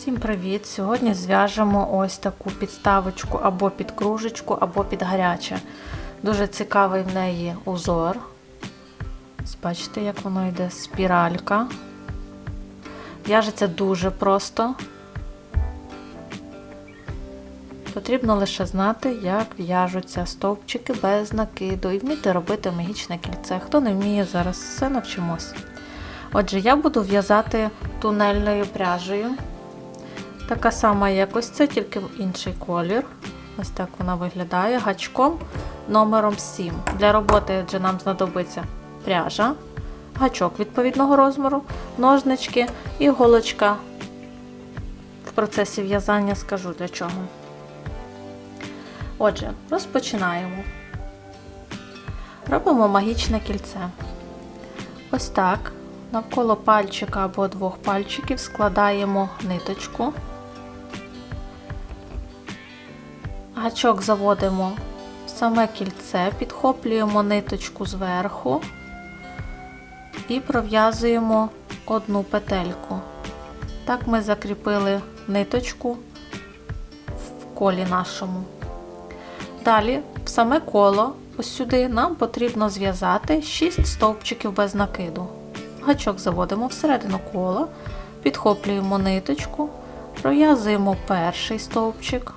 Всім привіт! Сьогодні зв'яжемо ось таку підставочку або під кружечку, або під гаряче. Дуже цікавий в неї узор. Бачите, як воно йде спіралька. В'яжеться дуже просто. Потрібно лише знати, як в'яжуться стовпчики без накиду і вміти робити магічне кільце. Хто не вміє, зараз все навчимось. Отже, я буду в'язати тунельною пряжею. Така сама, як ось це, тільки в інший колір. Ось так вона виглядає гачком номером 7. Для роботи адже нам знадобиться пряжа, гачок відповідного розміру, ножнички і голочка. В процесі в'язання скажу для чого. Отже, розпочинаємо. Робимо магічне кільце. Ось так. Навколо пальчика або двох пальчиків складаємо ниточку. Гачок заводимо в саме кільце, підхоплюємо ниточку зверху і пров'язуємо одну петельку. Так ми закріпили ниточку в колі нашому. Далі, в саме коло, ось сюди, нам потрібно зв'язати 6 стовпчиків без накиду. Гачок заводимо всередину кола, підхоплюємо ниточку, пров'язуємо перший стовпчик.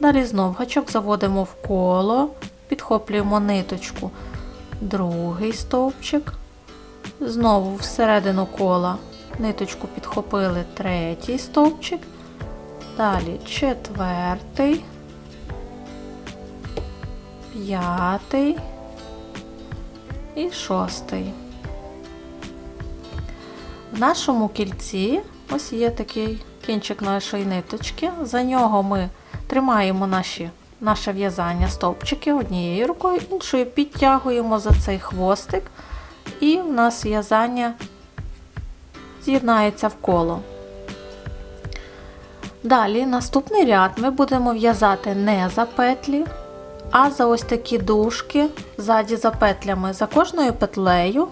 Далі знов гачок заводимо в коло, підхоплюємо ниточку, другий стовпчик. Знову всередину кола ниточку підхопили третій стовпчик. Далі четвертий, п'ятий і шостий. В нашому кільці ось є такий кінчик нашої ниточки. За нього ми тримаємо наші, наше в'язання стовпчики однією рукою, іншою підтягуємо за цей хвостик, і в нас в'язання з'єднається в коло. Далі наступний ряд ми будемо в'язати не за петлі, а за ось такі дужки ззаді за петлями. За кожною петлею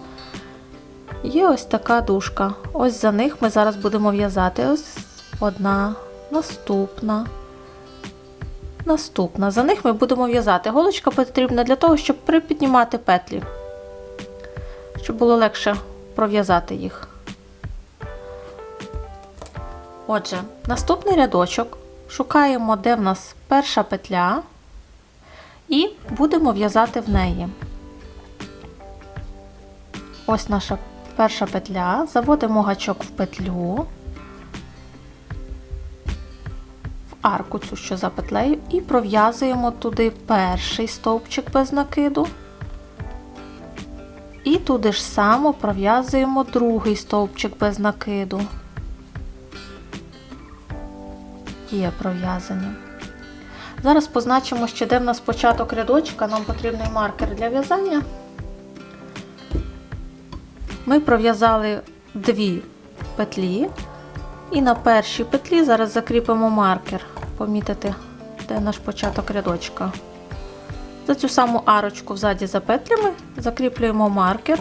є ось така дужка. Ось за них ми зараз будемо в'язати ось одна, наступна. Наступна. За них ми будемо в'язати. Голочка потрібна для того, щоб припіднімати петлі, щоб було легше пров'язати їх. Отже, наступний рядочок шукаємо, де в нас перша петля, і будемо в'язати в неї. Ось наша перша петля, заводимо гачок в петлю, арку цю, що за петлею, і пров'язуємо туди перший стовпчик без накиду. І туди ж само пров'язуємо другий стовпчик без накиду. Є пров'язані. Зараз позначимо, ще де в нас початок рядочка, нам потрібний маркер для в'язання. Ми пров'язали дві петлі, і на першій петлі зараз закріпимо маркер, помітити, де наш початок рядочка. За цю саму арочку взаді за петлями закріплюємо маркер.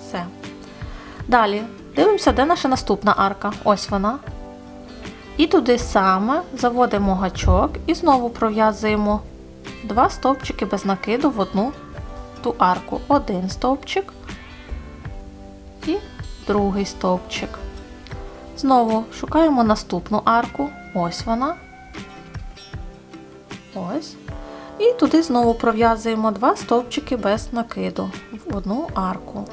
Все. Далі дивимося, де наша наступна арка. Ось вона. І туди саме заводимо гачок і знову пров'язуємо два стовпчики без накиду в одну ту арку. Один стовпчик і другий стовпчик. Знову шукаємо наступну арку. Ось вона. Ось. І туди знову пров'язуємо два стовпчики без накиду в одну арку.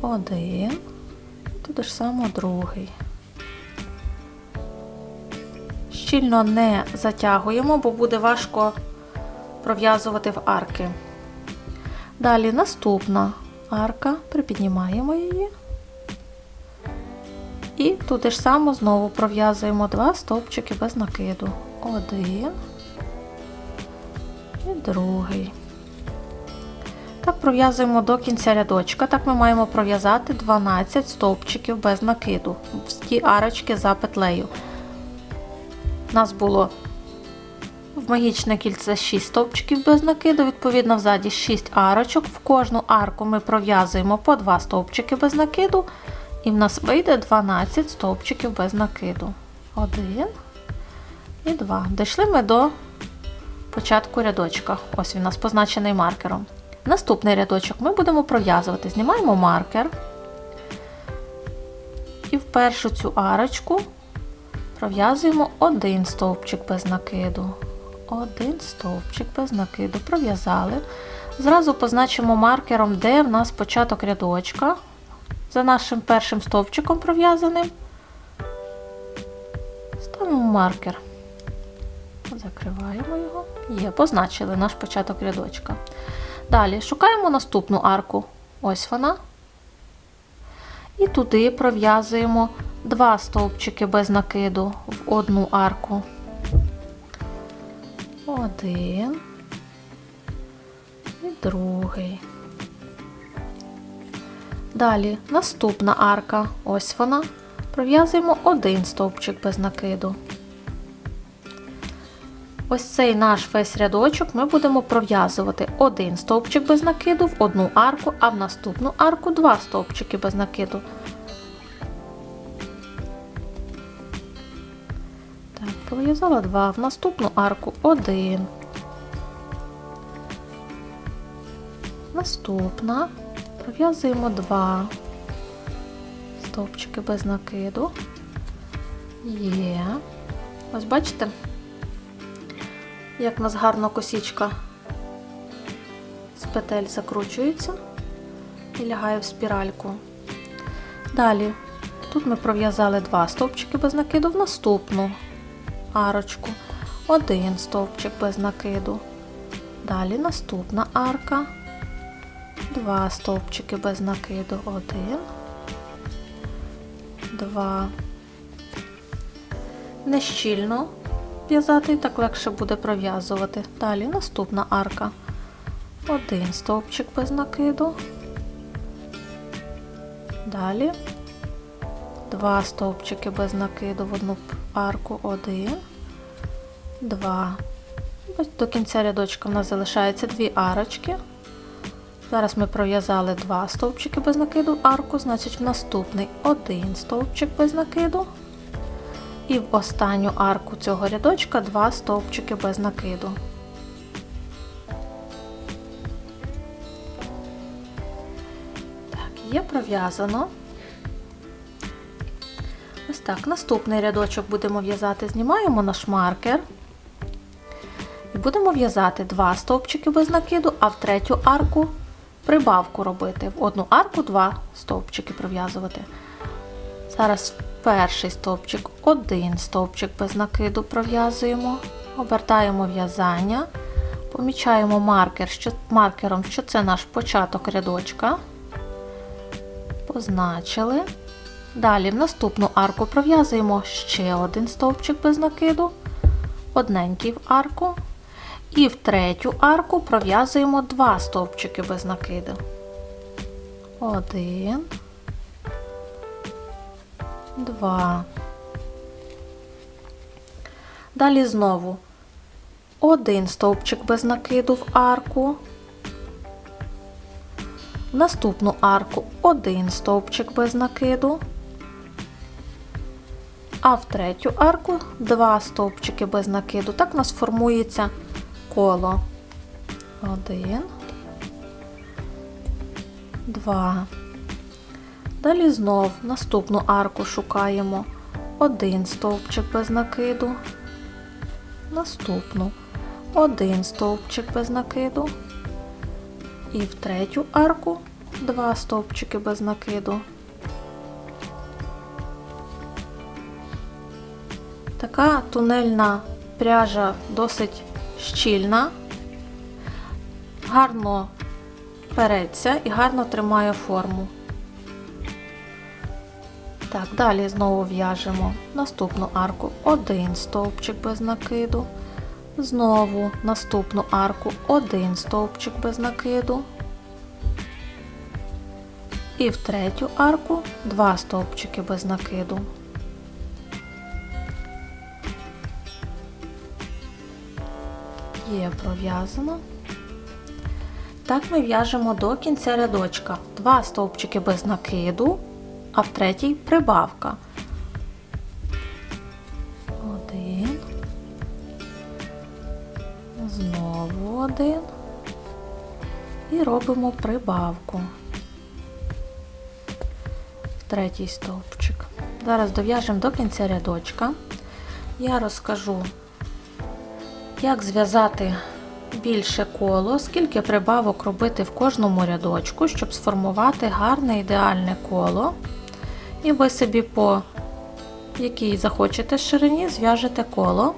Один. Туди ж само другий. Щільно не затягуємо, бо буде важко пров'язувати в арки. Далі наступна арка, припіднімаємо її. І туди ж само знову пров'язуємо два стовпчики без накиду. Один і другий. Так пров'язуємо до кінця рядочка. Так ми маємо пров'язати 12 стовпчиків без накиду в ті арочки за петлею. У нас було в магічне кільце 6 стовпчиків без накиду, відповідно, взаді 6 арочок. В кожну арку ми пров'язуємо по 2 стовпчики без накиду І в нас вийде 12 стовпчиків без накиду. Один і два. Дійшли ми до початку рядочка. Ось він у нас позначений маркером. Наступний рядочок ми будемо пров'язувати. Знімаємо маркер. І в першу цю арочку пров'язуємо один стовпчик без накиду. Один стовпчик без накиду. Пров'язали. Зразу позначимо маркером, де в нас початок рядочка. За нашим першим стовпчиком пров'язаним. Ставимо маркер. Закриваємо його. Є, позначили наш початок рядочка. Далі шукаємо наступну арку. Ось вона. І туди пров'язуємо два стовпчики без накиду в одну арку. Один і другий. Далі наступна арка. Ось вона. Пров'язуємо один стовпчик без накиду. Ось цей наш весь рядочок ми будемо пров'язувати один стовпчик без накиду в одну арку, а в наступну арку два стовпчики без накиду. Так, пров'язала два, в наступну арку один. Наступна пров'язуємо два стовпчики без накиду. Є. Ось бачите? як в нас гарно косічка з петель закручується і лягає в спіральку. Далі, тут ми пров'язали два стовпчики без накиду в наступну арочку, один стовпчик без накиду. Далі наступна арка, два стовпчики без накиду, один, два. Нещільно в'язати, так легше буде пров'язувати. Далі наступна арка. Один стовпчик без накиду. Далі два стовпчики без накиду в одну арку. Один, два. До кінця рядочка в нас залишається дві арочки. Зараз ми пров'язали два стовпчики без накиду в арку, значить в наступний один стовпчик без накиду. І в останню арку цього рядочка два стовпчики без накиду. Так, є пров'язано. Ось так, наступний рядочок будемо в'язати, знімаємо наш маркер. І будемо в'язати два стовпчики без накиду, а в третю арку прибавку робити. В одну арку два стовпчики пров'язувати. Зараз перший стовпчик, один стовпчик без накиду пров'язуємо, обертаємо в'язання, помічаємо маркер, що, маркером, що це наш початок рядочка. Позначили. Далі в наступну арку пров'язуємо ще один стовпчик без накиду, одненький в арку. І в третю арку пров'язуємо два стовпчики без накиду. Один. Два. Далі знову один стовпчик без накиду в арку. В наступну арку один стовпчик без накиду. А в третю арку два стовпчики без накиду. Так у нас формується коло. Один, два. Далі знов наступну арку шукаємо один стовпчик без накиду, наступну один стовпчик без накиду. І в третю арку два стовпчики без накиду. Така тунельна пряжа досить щільна, гарно переться і гарно тримає форму. Так, далі знову в'яжемо наступну арку один стовпчик без накиду. Знову наступну арку один стовпчик без накиду. І в третю арку два стовпчики без накиду. Є пров'язано. Так ми в'яжемо до кінця рядочка. Два стовпчики без накиду а в третій прибавка. Один. Знову один. І робимо прибавку. В третій стовпчик. Зараз дов'яжемо до кінця рядочка. Я розкажу, як зв'язати більше коло, скільки прибавок робити в кожному рядочку, щоб сформувати гарне ідеальне коло. І ви собі по якій захочете ширині зв'яжете коло.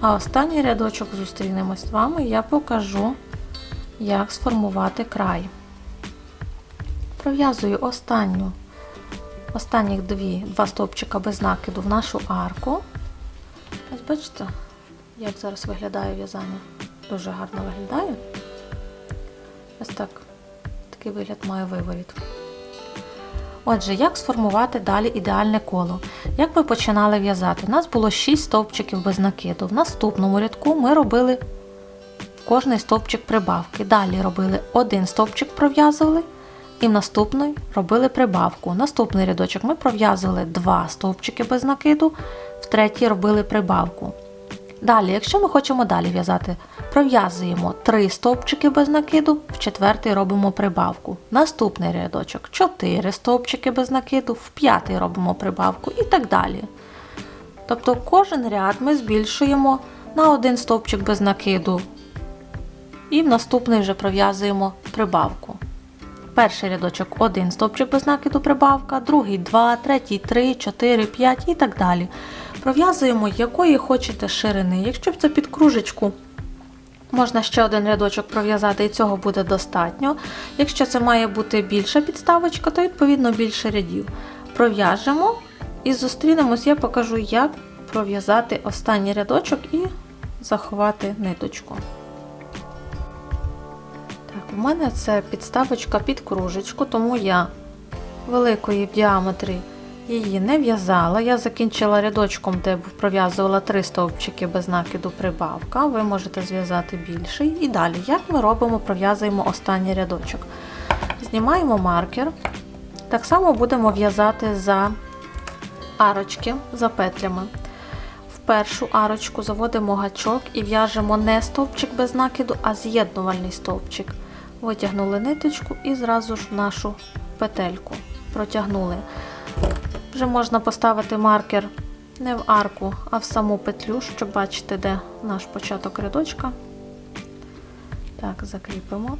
А останній рядочок зустрінемось з вами, я покажу, як сформувати край. Пров'язую останню, останніх дві, два стовпчика без накиду в нашу арку. Ось бачите, як зараз виглядає в'язання. Дуже гарно виглядає. Ось так. Такий вигляд має виворіт. Отже, як сформувати далі ідеальне коло? Як ми починали в'язати? У нас було 6 стовпчиків без накиду. В наступному рядку ми робили кожний стовпчик прибавки. Далі робили один стовпчик пров'язували, і в наступний робили прибавку. Наступний рядочок ми пров'язували 2 стовпчики без накиду, в третій робили прибавку. Далі, якщо ми хочемо далі в'язати, пров'язуємо 3 стовпчики без накиду, в четвертий робимо прибавку. Наступний рядочок 4 стовпчики без накиду, в п'ятий робимо прибавку і так далі. Тобто кожен ряд ми збільшуємо на один стовпчик без накиду. І в наступний вже пров'язуємо прибавку. Перший рядочок 1 стовпчик без накиду прибавка, другий 2, третій 3, 4, 5 і так далі. Пров'язуємо якої хочете ширини. Якщо б це під кружечку, можна ще один рядочок пров'язати, і цього буде достатньо. Якщо це має бути більша підставочка, то відповідно більше рядів. Пров'яжемо і зустрінемось, я покажу, як пров'язати останній рядочок і заховати ниточку. Так, у мене це підставочка під кружечку, тому я великої в діаметрі її не в'язала. Я закінчила рядочком, де пров'язувала три стовпчики без накиду прибавка. Ви можете зв'язати більший. І далі, як ми робимо, пров'язуємо останній рядочок. Знімаємо маркер. Так само будемо в'язати за арочки, за петлями. В першу арочку заводимо гачок і в'яжемо не стовпчик без накиду, а з'єднувальний стовпчик. Витягнули ниточку і зразу ж нашу петельку протягнули. Вже можна поставити маркер не в арку, а в саму петлю, щоб бачити, де наш початок рядочка. Так, закріпимо.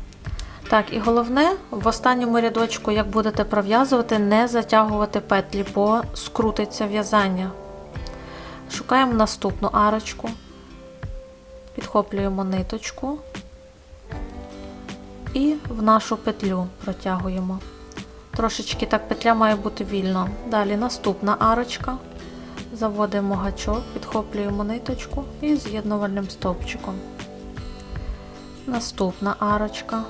Так, і головне, в останньому рядочку, як будете пров'язувати, не затягувати петлі, бо скрутиться в'язання. Шукаємо наступну арочку, підхоплюємо ниточку і в нашу петлю протягуємо. Трошечки так петля має бути вільно. Далі наступна арочка. Заводимо гачок, підхоплюємо ниточку і з'єднувальним стовпчиком. Наступна арочка.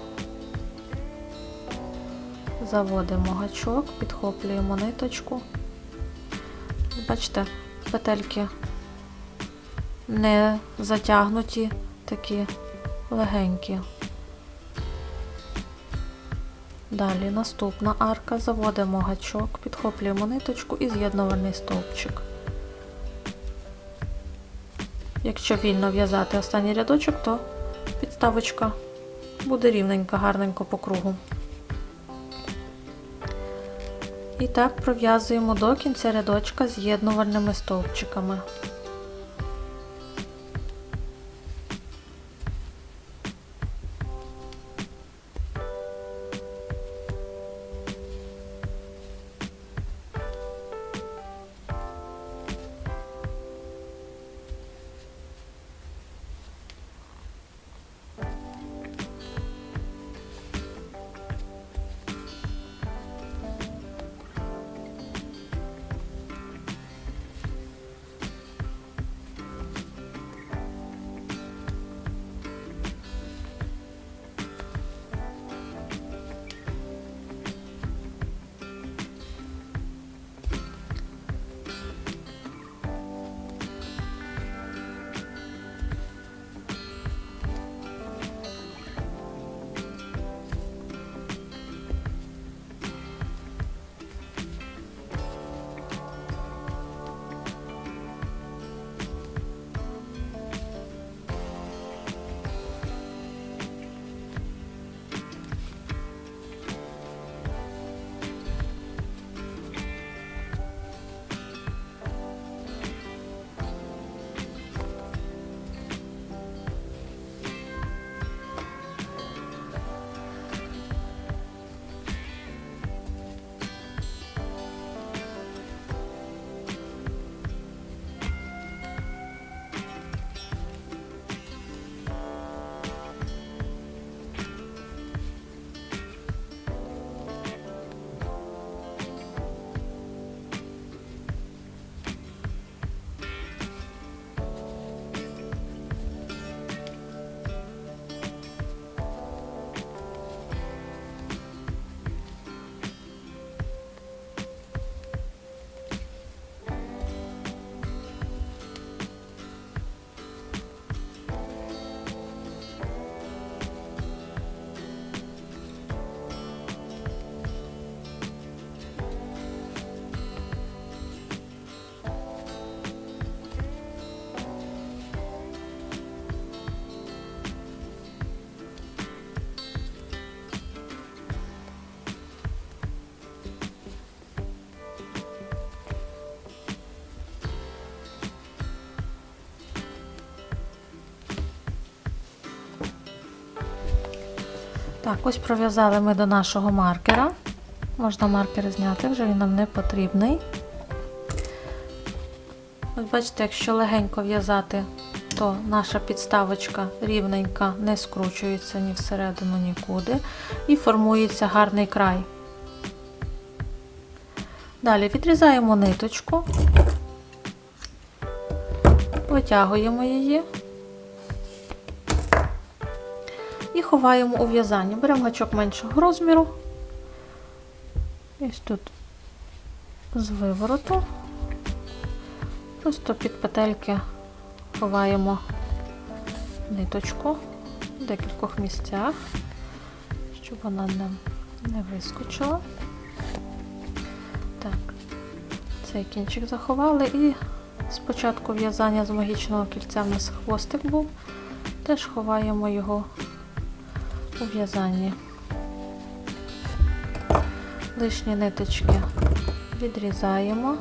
Заводимо гачок, підхоплюємо ниточку. Бачите, петельки не затягнуті, такі легенькі. Далі наступна арка, заводимо гачок, підхоплюємо ниточку і з'єднувальний стовпчик. Якщо вільно в'язати останній рядочок, то підставочка буде рівненька, гарненько по кругу. І так пров'язуємо до кінця рядочка з'єднувальними стовпчиками. Так, ось пров'язали ми до нашого маркера. Можна маркер зняти, вже він нам не потрібний. Ось бачите, якщо легенько в'язати, то наша підставочка рівненька, не скручується ні всередину, нікуди. І формується гарний край. Далі відрізаємо ниточку, витягуємо її і ховаємо у в'язання. Беремо гачок меншого розміру. Ось тут з вивороту. Просто під петельки ховаємо ниточку в декількох місцях, щоб вона не, не вискочила. Так, цей кінчик заховали і спочатку в'язання з магічного кільця в нас хвостик був, теж ховаємо його у в'язанні. Лишні ниточки відрізаємо.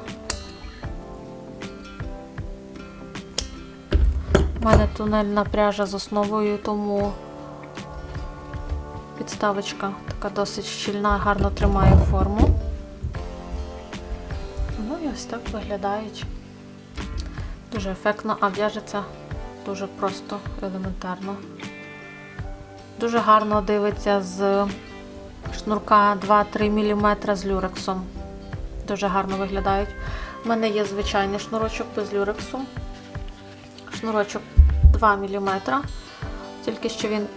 У мене тунельна пряжа з основою, тому підставочка така досить щільна, гарно тримає форму. Ну і ось так виглядають. Дуже ефектно, а в'яжеться дуже просто, елементарно. Дуже гарно дивиться з шнурка 2-3 мм з люрексом. Дуже гарно виглядають. У мене є звичайний шнурочок без люрексу. Шнурочок 2 мм, тільки що він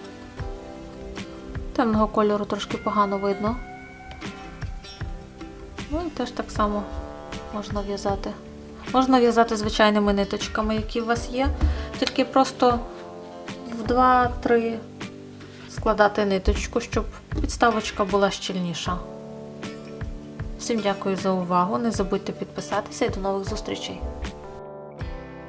темного кольору трошки погано видно. Ну і теж так само можна в'язати. Можна в'язати звичайними ниточками, які у вас є, тільки просто в 2-3 складати ниточку, щоб підставочка була щільніша. Всім дякую за увагу. Не забудьте підписатися і до нових зустрічей!